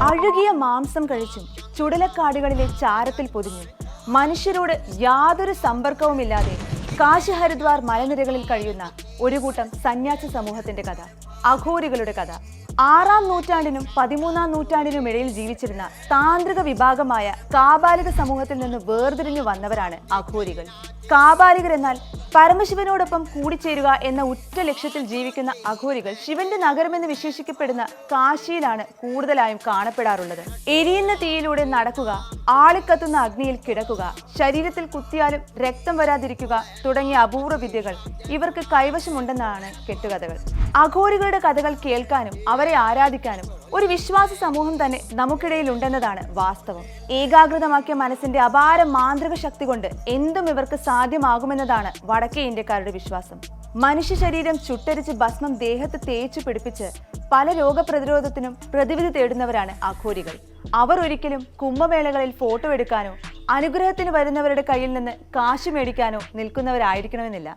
അഴുകിയ മാംസം കഴിച്ചും ചുടലക്കാടുകളിലെ ചാരത്തിൽ പൊതിഞ്ഞും മനുഷ്യരോട് യാതൊരു സമ്പർക്കവുമില്ലാതെ കാശി ഹരിദ്വാർ മലനിരകളിൽ കഴിയുന്ന ഒരു കൂട്ടം സന്യാസി സമൂഹത്തിന്റെ കഥ അഘോരികളുടെ കഥ. ആറാം നൂറ്റാണ്ടിനും പതിമൂന്നാം നൂറ്റാണ്ടിനും ഇടയിൽ ജീവിച്ചിരുന്ന താന്ത്രിക വിഭാഗമായ കാബാലിക സമൂഹത്തിൽ നിന്ന് വേർതിരിഞ്ഞു വന്നവരാണ് അഘോരികൾ. കാബാലികർ എന്നാൽ പരമശിവനോടൊപ്പം കൂടിച്ചേരുക എന്ന ഉറ്റ ലക്ഷ്യത്തിൽ ജീവിക്കുന്ന അഘോരികൾ ശിവന്റെ നഗരമെന്ന് വിശേഷിക്കപ്പെടുന്ന കാശിയിലാണ് കൂടുതലായും കാണപ്പെടാറുള്ളത്. എരിയുന്ന തീയിലൂടെ നടക്കുക ആളിക്കത്തുന്ന അഗ്നിയിൽ കിടക്കുക ശരീരത്തിൽ കുത്തിയാലും രക്തം വരാതിരിക്കുക തുടങ്ങിയ അപൂർവ വിദ്യകൾ ഇവർക്ക് കൈവശമുണ്ടെന്നാണ് കെട്ടുകഥകൾ. അഘോരികളുടെ കഥകൾ കേൾക്കാനും അവരെ ആരാധിക്കാനും ഒരു വിശ്വാസ സമൂഹം തന്നെ നമുക്കിടയിൽ ഉണ്ടെന്നതാണ് വാസ്തവം. ഏകാഗ്രതമാക്കിയ മനസ്സിന്റെ അപാര മാന്ത്രിക ശക്തി കൊണ്ട് എന്തും ഇവർക്ക് സാധ്യമാകുമെന്നതാണ് വടക്കേ ഇന്ത്യക്കാരുടെ വിശ്വാസം. മനുഷ്യ ശരീരം ചുട്ടരിച്ച് ഭസ്മം ദേഹത്ത് തേച്ചു പിടിപ്പിച്ച് പല രോഗപ്രതിരോധത്തിനും പ്രതിവിധി തേടുന്നവരാണ് അഘോരികൾ. അവർ ഒരിക്കലും കുംഭമേളകളിൽ ഫോട്ടോ എടുക്കാനോ അനുഗ്രഹത്തിന് വരുന്നവരുടെ കയ്യിൽ നിന്ന് കാശ് മേടിക്കാനോ നിൽക്കുന്നവരായിരിക്കണമെന്നില്ല.